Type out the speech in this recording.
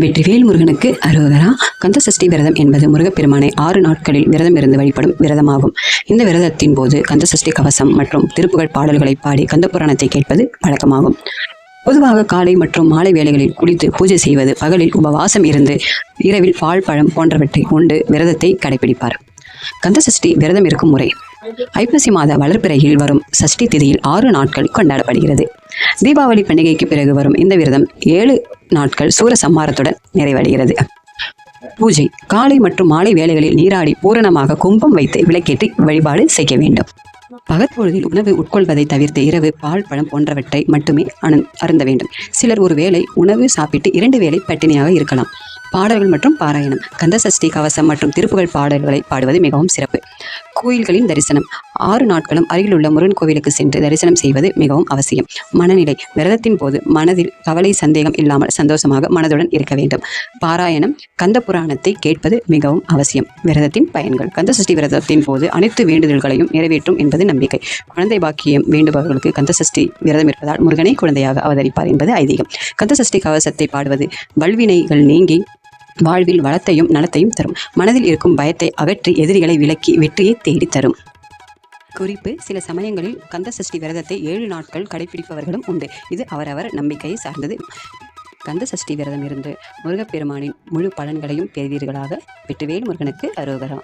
வெற்றிவேல் முருகனுக்கு அரோகரா. கந்தசஷ்டி விரதம் என்பது முருகப்பெருமானை ஆறு நாட்களில் விரதம் இருந்து வழிபடும் விரதமாகும். இந்த விரதத்தின் போது கந்தசஷ்டி கவசம் மற்றும் திருப்புகழ் பாடல்களை பாடி கந்த புராணத்தை கேட்பது வழக்கமாகும். பொதுவாக காலை மற்றும் மாலை வேளைகளில் குளித்து பூஜை செய்வது பகலில் உபவாசம் இருந்து இரவில் பால் பழம் போன்றவற்றை உண்டு விரதத்தை கடைபிடிப்பார். கந்தசஷ்டி விரதம் இருக்கும் முறை. ஐப்பசி மாத வளர்ப்பிறையில் வரும் சஷ்டி திதியில் ஆறு நாட்கள் கொண்டாடப்படுகிறது. தீபாவளி பண்டிகைக்கு பிறகு வரும் இந்த விரதம் ஏழு நாட்கள் சூர சம்மாரத்துடன் நிறைவடைகிறது. பூஜை காலை மற்றும் மாலை வேளைகளில் நீராடி பூரணமாக கும்பம் வைத்து விளக்கேற்றி வழிபாடு செய்ய வேண்டும். பகற்பொழுதில் உணவு உட்கொள்வதை தவிர்த்து இரவு பால் பழம் போன்றவற்றை மட்டுமே அனு அருந்த வேண்டும். சிலர் ஒரு வேளை உணவு சாப்பிட்டு இரண்டு வேளை பட்டினியாக இருக்கலாம். பாடல்கள் மற்றும் பாராயணம் கந்த சஷ்டி கவசம் மற்றும் திருப்புகழ் பாடல்களை பாடுவது மிகவும் சிறப்பு. கோயில்களின் தரிசனம் ஆறு நாட்களும் அருகிலுள்ள முருகன் கோவிலுக்கு சென்று தரிசனம் செய்வது மிகவும் அவசியம். மனநிலை விரதத்தின் போது மனதில் கவலை சந்தேகம் இல்லாமல் சந்தோஷமாக மனதுடன் இருக்க வேண்டும். பாராயணம் கந்த புராணத்தை கேட்பது மிகவும் அவசியம். விரதத்தின் பயன்கள் கந்த சஷ்டி விரதத்தின் போது அனைத்து வேண்டுதல்களையும் நிறைவேற்றும் என்பது நம்பிக்கை. குழந்தை பாக்கியம் வேண்டுபவர்களுக்கு கந்த சஷ்டி விரதம் இருப்பதால் முருகனை குழந்தையாக அவதரிப்பார் என்பது ஐதீகம். கந்த சஷ்டி கவசத்தை பாடுவது வல்வினைகள் நீங்கி வாழ்வில் வளத்தையும் நலத்தையும் தரும். மனதில் இருக்கும் பயத்தை அகற்றி எதிரிகளை விலக்கி வெற்றியை தேடித் தரும் குறிப்பு சில சமயங்களில் கந்த சஷ்டி விரதத்தை ஏழு நாட்கள் கடைபிடிப்பவர்களும் உண்டு. இது அவரவர் நம்பிக்கையை சார்ந்தது. கந்த சஷ்டி விரதம் இருந்து முருகப்பெருமானின் முழு பலன்களையும் பெறுவீர்களாக. வெட்டுவேல் முருகனுக்கு அரோகரா